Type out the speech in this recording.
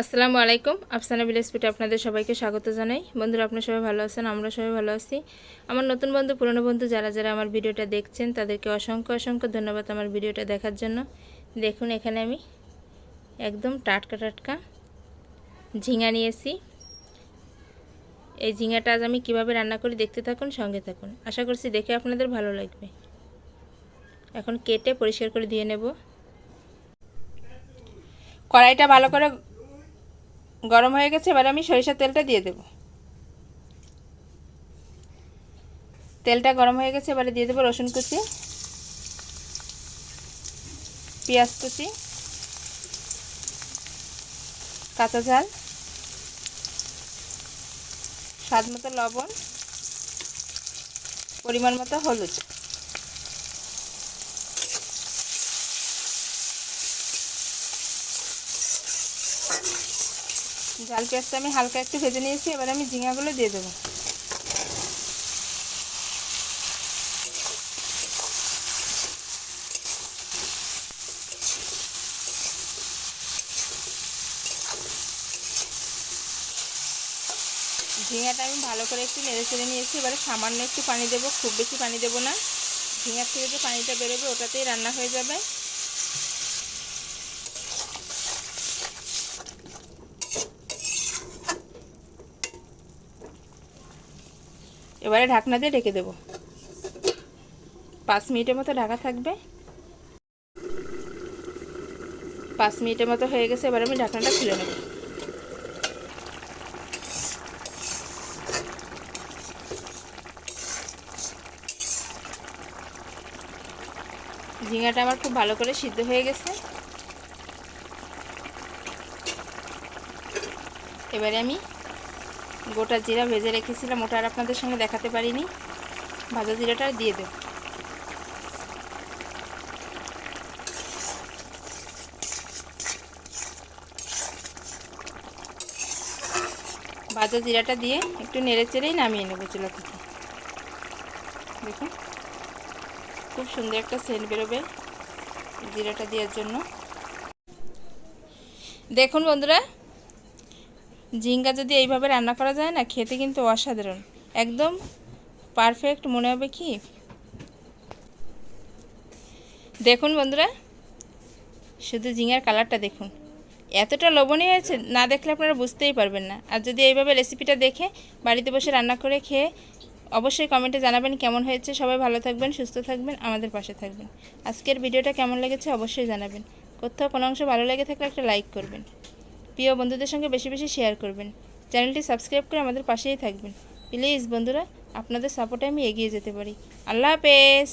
আসসালামু আলাইকুম। আফসানা পিঠে আপনাদের সবাইকে স্বাগত জানাই। বন্ধুরা, আপনারা সবাই ভালো আছেন? আমরা সবাই ভালো আছি। আমার নতুন বন্ধু, পুরনো বন্ধু যারা যারা আমার ভিডিওটা দেখছেন, তাদেরকে অসংখ্য অসংখ্য ধন্যবাদ আমার ভিডিওটা দেখার জন্য। দেখুন, এখানে আমি একদম টাটকা টাটকা ঝিঙা নিয়েছি। এই ঝিঙাটা আজ আমি কীভাবে রান্না করি দেখতে থাকুন, সঙ্গে থাকুন। আশা করছি দেখে আপনাদের ভালো লাগবে। এখন কেটে পরিষ্কার করে দিয়ে নেব। কড়াইটা ভালো করে গরম হয়ে গেছে, এবার আমি সরিষার তেলটা দিয়ে দেব। তেলটা গরম হয়ে গেছে, এবারে দিয়ে দেবো রসুন কুচি, পেঁয়াজ কুচি, কাঁচা ঝাল, স্বাদ মতো লবণ, পরিমাণ মতো হলুদ। ঝাল পেঁয়াজটা আমি হালকা একটু ভেজে নিয়েছি, এবার আমি ঝিঙাগুলো দিয়ে দেবো। ঝিঙাটা আমি ভালো করে একটু নেড়ে চেড়ে নিয়েছি, এবারে সামান্য একটু পানি দেবো, খুব বেশি পানি দেবো না। ঝিঙার থেকে যে পানিটা বেরোবে, ওটাতেই রান্না হয়ে যাবে। এবারে ঢাকনা দিয়ে ঢেকে দেবো। পাঁচ মিনিটের মতো ঢাকা থাকবে। পাঁচ মিনিটের মতো হয়ে গেছে, এবার আমি ঢাকনাটা খুলে নেব। ঝিঙাটা আমার খুব ভালো করে সিদ্ধ হয়ে গেছে। এবারে আমি গোটা জিরা ভেজে রেখেছিলাম, ওটা আর আপনাদের সঙ্গে দেখাতে পারিনি। ভাজা জিরাটা দিয়ে দেব। ভাজা জিরাটা দিয়ে একটু নেড়ে চেড়েই নামিয়ে নেব চুলা থেকে। দেখুন, খুব সুন্দর একটা সেন্ট বেরোবে জিরাটা দেওয়ার জন্য। দেখুন বন্ধুরা ঝিঙ্গা যদি এইভাবে রান্না করা যায় না, খেতে কিন্তু অসাধারণ। একদম পারফেক্ট মনে হবে কি? দেখুন বন্ধুরা, শুধু ঝিঙার কালারটা দেখুন। এতটা লবণীয় হয়েছে, না দেখলে আপনারা বুঝতেই পারবেন না। আর যদি এইভাবে রেসিপিটা দেখে, বাড়িতে বসে রান্না করে খেয়ে অবশ্যই কমেন্টে জানাবেন কেমন হয়েছে। সবাই ভালো থাকবেন, সুস্থ থাকবেন, আমাদের পাশে থাকবেন। আজকের ভিডিওটা কেমন লেগেছে অবশ্যই জানাবেন। কোথাও কোনো অংশ ভালো লেগে থাকলে একটা লাইক করবেন। প্রিয় বন্ধুদের সঙ্গে বেশি বেশি শেয়ার করবেন। চ্যানেলটি সাবস্ক্রাইব করে আমাদের পাশেই থাকবেন। প্লিজ বন্ধুরা, আপনাদের সাপোর্টে আমি এগিয়ে যেতে পারি। আল্লাহ হাফেজ!